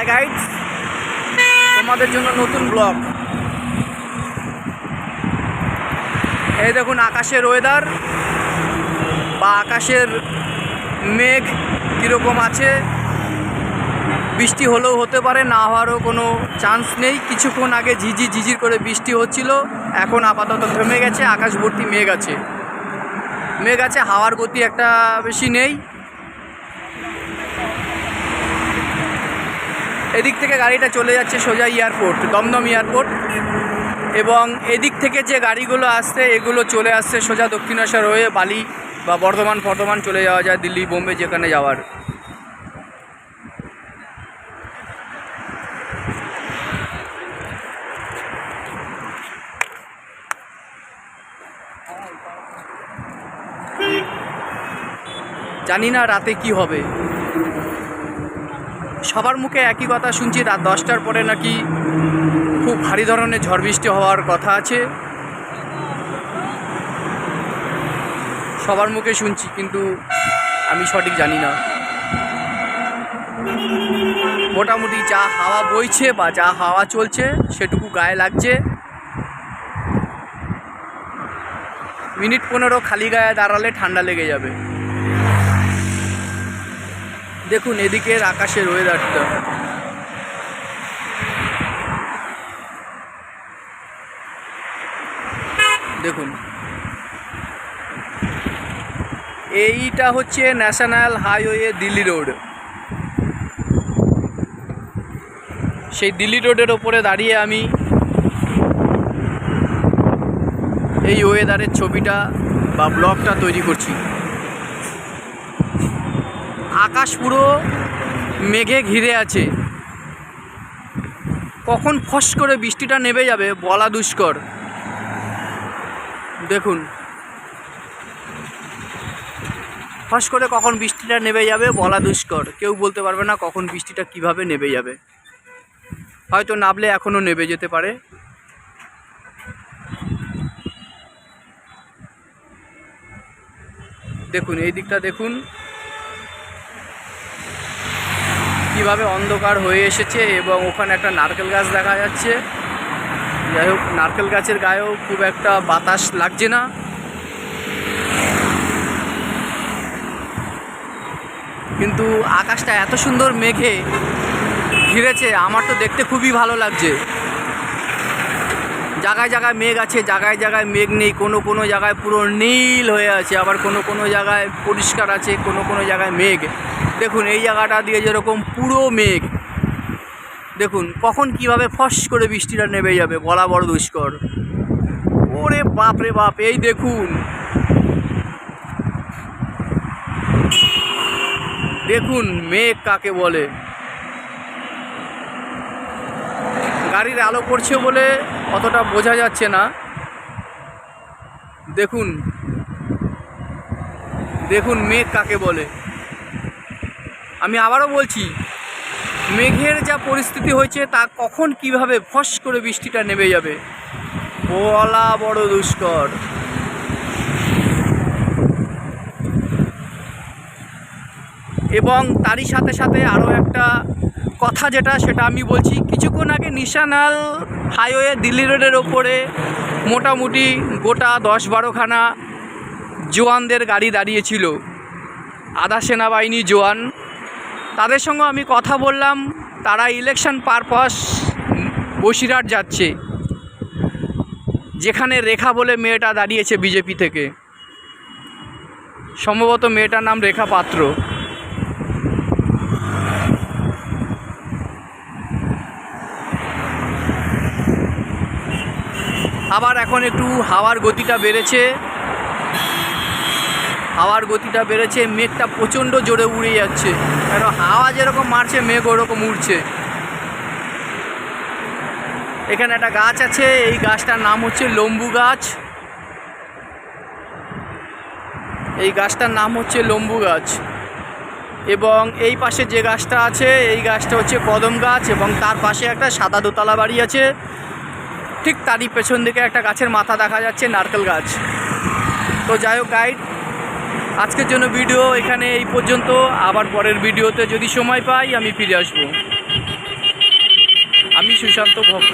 High guide তোমাদের জন্য নতুন ব্লগ এই দেখুন, আকাশের ওয়েদার বা আকাশের মেঘ কীরকম আছে। বৃষ্টি হলেও হতে পারে, না হওয়ারও কোনো চান্স নেই। কিছুক্ষণ আগে ঝিঝি ঝিঝির করে বৃষ্টি হচ্ছিল। এখন আপাতত থেমে গেছে আকাশ ভর্তি মেঘ আছে। মেঘ আছে, হাওয়ার গতি একটা বেশি নেই। এদিক থেকে গাড়িটা চলে যাচ্ছে সোজা এয়ারপোর্ট, দমদম এয়ারপোর্ট। এবং এদিক থেকে যে গাড়িগুলো আসছে, এগুলো চলে আসছে সোজা দক্ষিণেশ্বর হয়ে বালি বা বর্ধমান ফর্ধমান চলে যাওয়া যায় দিল্লি, বোম্বে যেখানে যাওয়ার। জানি না রাতে কি হবে। সবার মুখে একই কথা শুনছি, রাত দশটার পরে নাকি খুব ভারী ধরনের ঝড় বৃষ্টি হওয়ার কথা আছে। সবার মুখে শুনছি, কিন্তু আমি সঠিক জানি না। মোটামুটি যা হাওয়া বইছে বা যা হাওয়া চলছে, সেটুকু গায়ে লাগছে। মিনিট পনেরো খালি গায়ে দাঁড়ালে ঠান্ডা লেগে যাবে। দেখুন এদিকের আকাশের ওয়েদারটা দেখুন। এইটা হচ্ছে ন্যাশনাল হাইওয়ে দিল্লি রোড। সেই দিল্লি রোডের ওপরে দাঁড়িয়ে আমি এই ওয়েদারের ছবিটা বা ব্লগটা তৈরি করছি। আকাশ পুরো মেঘে ঘিরে আছে। কখন ফস করে বৃষ্টিটা নেমে যাবে বলা দুষ্কর। দেখুন। ফস করে কখন বৃষ্টিটা নেমে যাবে বলা দুষ্কর। কেউ বলতে পারবে না কখন বৃষ্টিটা কীভাবে নেমে যাবে। হয়তো নামলে এখনও নেমে যেতে পারে। দেখুন, এই দিকটা দেখুন। কীভাবে অন্ধকার হয়ে এসেছে এবং ওখানে একটা নারকেল গাছ দেখা যাচ্ছে। যাই হোক, নারকেল গাছের গায়েও খুব একটা বাতাস লাগছে না। কিন্তু আকাশটা এত সুন্দর মেঘে ঘিরেছে, আমার তো দেখতে খুবই ভালো লাগছে। জায়গায় জায়গায় মেঘ আছে, জায়গায় জায়গায় মেঘ নেই, কোনো কোনো জায়গায় পুরো নীল হয়ে আছে, আবার কোনো কোনো জায়গায় পরিষ্কার আছে, কোনো কোনো জায়গায় মেঘ। দেখুন, এই জায়গাটা দিয়ে যেরকম পুরো মেঘ। দেখুন, কখন কীভাবে ফস করে বৃষ্টিটা নেমে যাবে বলা বড় দুষ্কর। ওরে বাপ রে বাপ, এই দেখুন। দেখুন, মেঘ কাকে বলে। গাড়ির আলো পড়ছে বলে অতটা বোঝা যাচ্ছে না। দেখুন দেখুন, মেঘ কাকে বলে। আমি আবারও বলছি, মেঘের যা পরিস্থিতি হয়েছে তা কখন কীভাবে ফস করে বৃষ্টিটা নেমে যাবে? বলা বড় দুষ্কর। এবং তারই সাথে সাথে আরও একটা কথা যেটা, সেটা আমি বলছি, কিছুক্ষণ আগে নিশানাল হাইওয়ে দিল্লি রোডের ওপরে মোটামুটি গোটা দশ বারোখানা জোয়ানদের গাড়ি দাঁড়িয়েছিল। আধা সেনাবাহিনী জওয়ান তাদের সঙ্গে আমি কথা বললাম, তারা ইলেকশন পারপাস বসিরহাট যাচ্ছে। যেখানে রেখা বলে মেয়েটা দাঁড়িয়েছে বিজেপি থেকে। সম্ভবত মেয়েটার নাম রেখা পাত্র। আবার এখন একটু হাওয়ার গতিটা বেড়েছে। হাওয়ার গতিটা বেড়েছে, মেঘটা প্রচণ্ড জোরে উড়ে যাচ্ছে। কেন হাওয়া যেরকম মারছে, মেঘ ওরকম উড়ছে। এখানে একটা গাছ আছে, এই গাছটার নাম হচ্ছে লম্বু গাছ। এই গাছটার নাম হচ্ছে লম্বু গাছ। এবং এই পাশে যে গাছটা আছে, এই গাছটা হচ্ছে কদম গাছ এবং তার পাশে একটা সাদা দোতলা বাড়ি আছে। ঠিক তারই পেছন দিকে একটা গাছের মাথা দেখা যাচ্ছে, নারকেল গাছ। তো যাই হোক গাইড আজকের জন্য ভিডিও এখানে এই পর্যন্ত। আবার পরের ভিডিওতে যদি সময় পাই, আমি ফিরে আসব। আমি সুশান্ত ভক্ত।